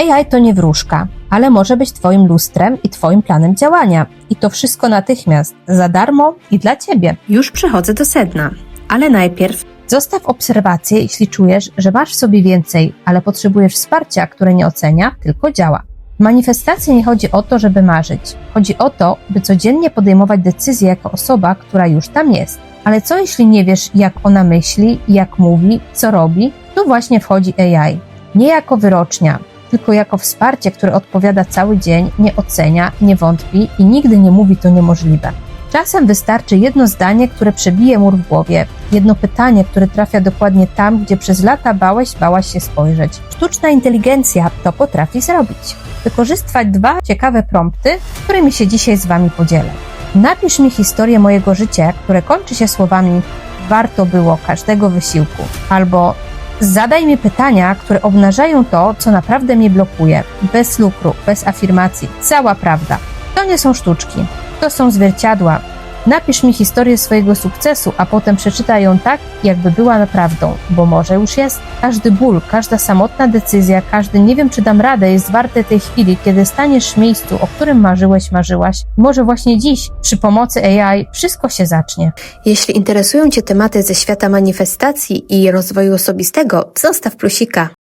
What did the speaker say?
AI to nie wróżka, ale może być Twoim lustrem i Twoim planem działania. I to wszystko natychmiast, za darmo i dla Ciebie. Już przechodzę do sedna, ale najpierw Zostaw obserwację, jeśli czujesz, że masz w sobie więcej, ale potrzebujesz wsparcia, które nie ocenia, tylko działa. W manifestacji nie chodzi o to, żeby marzyć. Chodzi o to, by codziennie podejmować decyzje jako osoba, która już tam jest. Ale co jeśli nie wiesz, jak ona myśli, jak mówi, co robi? Tu właśnie wchodzi AI. Nie jako wyrocznia, tylko jako wsparcie, które odpowiada cały dzień, nie ocenia, nie wątpi i nigdy nie mówi to niemożliwe. Czasem wystarczy jedno zdanie, które przebije mur w głowie, jedno pytanie, które trafia dokładnie tam, gdzie przez lata bałeś, bałaś się spojrzeć. Sztuczna inteligencja to potrafi zrobić. Wykorzystać dwa ciekawe prompty, którymi się dzisiaj z Wami podzielę. Napisz mi historię mojego życia, które kończy się słowami warto było każdego wysiłku, albo zadaj mi pytania, które obnażają to, co naprawdę mnie blokuje, bez lukru, bez afirmacji, cała prawda. To nie są sztuczki, to są zwierciadła. Napisz mi historię swojego sukcesu, a potem przeczytaj ją tak, jakby była naprawdę, bo może już jest. Każdy ból, każda samotna decyzja, każdy nie wiem, czy dam radę, jest warte tej chwili, kiedy staniesz w miejscu, o którym marzyłeś, marzyłaś. Może właśnie dziś, przy pomocy AI, wszystko się zacznie. Jeśli interesują Cię tematy ze świata manifestacji i rozwoju osobistego, zostaw plusika.